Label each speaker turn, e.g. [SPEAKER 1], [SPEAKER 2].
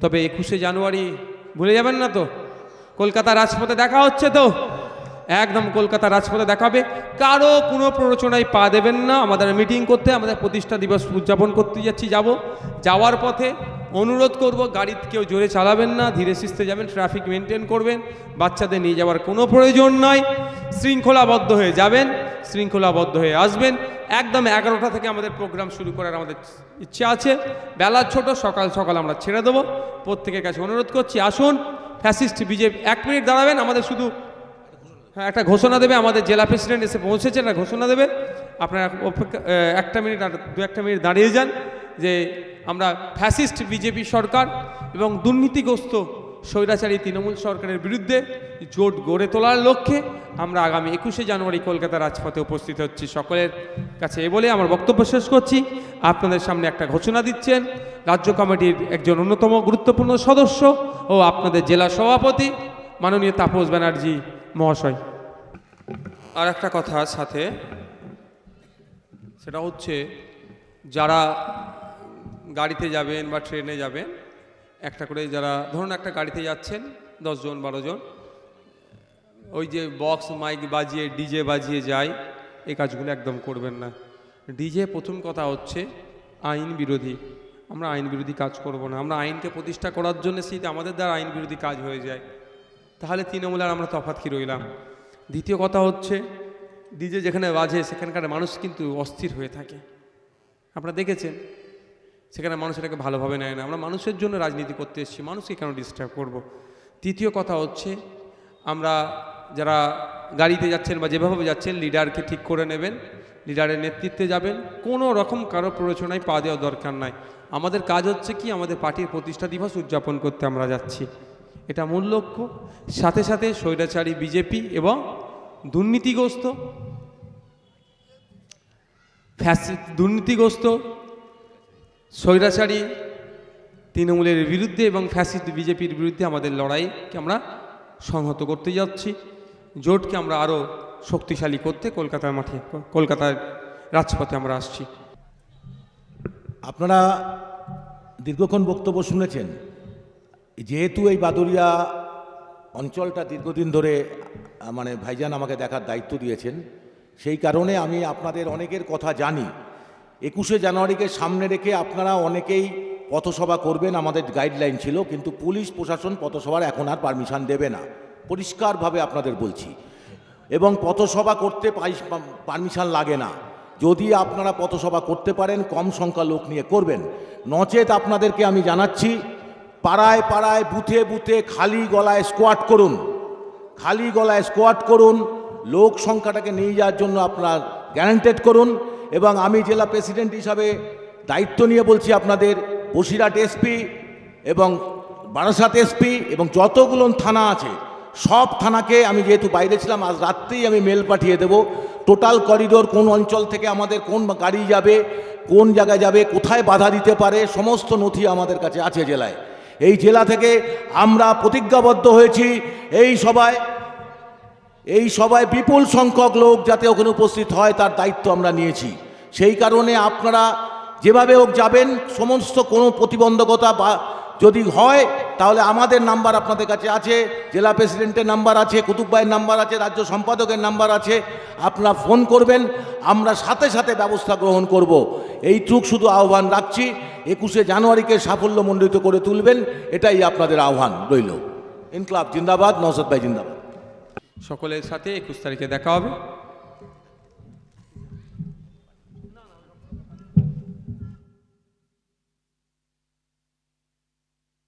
[SPEAKER 1] তবে একুশে জানুয়ারি ভুলে যাবেন না তো। কলকাতা রাজপথে দেখা হচ্ছে তো। একদম কলকাতা রাজপথে দেখাবে। কারও কোনো প্ররোচনায় পা দেবেন না। আমাদের মিটিং করতে, আমাদের প্রতিষ্ঠা দিবস উদযাপন করতে যাচ্ছি, যাব। যাওয়ার পথে অনুরোধ করব গাড়ি কেউ জোরে চালাবেন না। ধীরে সুস্থে যাবেন ট্রাফিক মেনটেন করবেন। বাচ্চাদের নিয়ে যাওয়ার কোনো প্রয়োজন নয় শৃঙ্খলাবদ্ধ হয়ে যাবেন। শৃঙ্খলাবদ্ধ হয়ে আসবেন। একদম এগারোটা থেকে আমাদের প্রোগ্রাম শুরু করার আমাদের ইচ্ছে আছে। বেলা ছোট, সকাল সকাল আমরা ছেড়ে দেবো। প্রত্যেকের কাছে অনুরোধ করছি, আসুন। ফ্যাসিস্ট বিজেপি, এক মিনিট দাঁড়াবেন, আমাদের শুধু হ্যাঁ একটা ঘোষণা দেবে, আমাদের জেলা প্রেসিডেন্ট এসে পৌঁছেছে একটা ঘোষণা দেবে। আপনারা অপেক্ষা একটা মিনিট আর দু একটা মিনিট দাঁড়িয়ে যান, যে আমরা ফ্যাসিস্ট বিজেপি সরকার এবং দুর্নীতিগ্রস্ত স্বৈরাচারী তৃণমূল সরকারের বিরুদ্ধে জোট গড়ে তোলার লক্ষ্যে আমরা আগামী একুশে জানুয়ারি কলকাতা রাজপথে উপস্থিত হচ্ছি সকলের কাছে এ বলে আমার বক্তব্য শেষ করছি। আপনাদের সামনে একটা ঘোষণা দিচ্ছেন। রাজ্য কমিটির একজন অন্যতম গুরুত্বপূর্ণ সদস্য ও আপনাদের জেলা সভাপতি মাননীয় তাপস ব্যানার্জি মহাশয়। আর একটা কথা সাথে, সেটা হচ্ছে যারা গাড়িতে যাবেন বা ট্রেনে যাবেন একটা করে যারা, ধরুন একটা গাড়িতে যাচ্ছেন, দশজন বারো জন ওই যে বক্স মাইক বাজিয়ে ডিজে বাজিয়ে যায়, এই কাজগুলো একদম করবেন না। ডিজে প্রথম কথা হচ্ছে আইন বিরোধী। আমরা আইন বিরোধী কাজ করব না। আমরা আইনকে প্রতিষ্ঠা করার জন্য সেই আমাদের দ্বারা আইন বিরোধী কাজ হয়ে যায়। তাহলে তৃণমূল আর আমরা তফাৎ কি রইলাম? দ্বিতীয় কথা হচ্ছে ডিজে যেখানে বাজে, সেখানকার মানুষ কিন্তু অস্থির হয়ে থাকে। আপনারা দেখেছেন সেখানে মানুষ এটাকে ভালোভাবে নেয় না। আমরা মানুষের জন্য রাজনীতি করতে এসেছি, মানুষকে কেন ডিস্টার্ব করব। তৃতীয় কথা হচ্ছে, আমরা যারা গাড়িতে যাচ্ছেন বা যেভাবে যাচ্ছেন লিডারকে ঠিক করে নেবেন লিডারের নেতৃত্বে যাবেন। কোনো রকম কারও প্ররোচনায় পা দেওয়ার দরকার নাই। আমাদের কাজ হচ্ছে কি, আমাদের পার্টির প্রতিষ্ঠা দিবস উদযাপন করতে আমরা যাচ্ছি। এটা মূল লক্ষ্য। সাথে সাথে স্বৈরাচারী বিজেপি এবং দুর্নীতিগ্রস্ত ফ্যাসি দুর্নীতিগ্রস্ত স্বৈরাচারী তৃণমূলের বিরুদ্ধে এবং ফ্যাসিস্ট বিজেপির বিরুদ্ধে আমাদের লড়াইকে আমরা সংহত করতে যাচ্ছি। জোটকে আমরা আরও শক্তিশালী করতে কলকাতার মাঠে, কলকাতার রাজপথে আমরা আসছি।
[SPEAKER 2] আপনারা দীর্ঘক্ষণ বক্তব্য শুনেছেন। যেহেতু এই বাদুরিয়া অঞ্চলটা দীর্ঘদিন ধরে মানে ভাইজান আমাকে দেখার দায়িত্ব দিয়েছেন, সেই কারণে আমি আপনাদের অনেকের কথা জানি। একুশে জানুয়ারিকে সামনে রেখে আপনারা অনেকেই পথসভা করবেন, আমাদের গাইডলাইন ছিল, কিন্তু পুলিশ, প্রশাসন পথসভার এখন আর পারমিশন দেবে না। পরিষ্কারভাবে আপনাদের বলছি। এবং পথসভা করতে পারমিশন লাগে না। যদি আপনারা পথসভা করতে পারেন, কম সংখ্যা লোক নিয়ে করবেন। নচেত আপনাদেরকে আমি জানাচ্ছি, পাড়ায় পাড়ায় বুথে বুথে খালি গলায় স্কোয়াট করুন। খালি গলায় স্কোয়াট করুন। লোক সংখ্যাটাকে নিয়ে যাওয়ার জন্য আপনার গ্যারান্টেড করুন। এবং আমি জেলা প্রেসিডেন্ট হিসাবে দায়িত্ব নিয়ে বলছি আপনাদের বসিরহাট এসপি এবং বারাসাত এসপি এবং যতগুলো থানা আছে, সব থানাকে আমি যেহেতু বাইরে ছিলাম, আজ রাত্রেই আমি মেল পাঠিয়ে দেব। টোটাল করিডোর কোন অঞ্চল থেকে আমাদের কোন গাড়ি যাবে, কোন জায়গায় যাবে, কোথায় বাধা দিতে পারে, সমস্ত নথি আমাদের কাছে আছে জেলায়। এই জেলা থেকে আমরা প্রতিজ্ঞাবদ্ধ হয়েছি, এই সভায় এই সভায় বিপুল সংখ্যক লোক যাতে ওখানে উপস্থিত হয়, তার দায়িত্ব আমরা নিয়েছি। সেই কারণে আপনারা যেভাবে হোক যাবেন, সমস্ত কোনো প্রতিবন্ধকতা বা যদি হয়, তাহলে আমাদের নাম্বার আপনাদের কাছে আছে, জেলা প্রেসিডেন্টের নাম্বার আছে, কুতুব ভাইয়ের নাম্বার আছে, রাজ্য সম্পাদকের নাম্বার আছে, আপনারা ফোন করবেন, আমরা সাথে সাথে ব্যবস্থা গ্রহণ করব। এইটুক শুধু আহ্বান রাখছি, একুশে জানুয়ারিকে সাফল্যমণ্ডিত করে তুলবেন, এটাই আপনাদের আহ্বান রইল। ইনকলাব জিন্দাবাদ নওসাদ ভাই জিন্দাবাদ।
[SPEAKER 1] সকলের সাথে একুশ তারিখে দেখা হবে।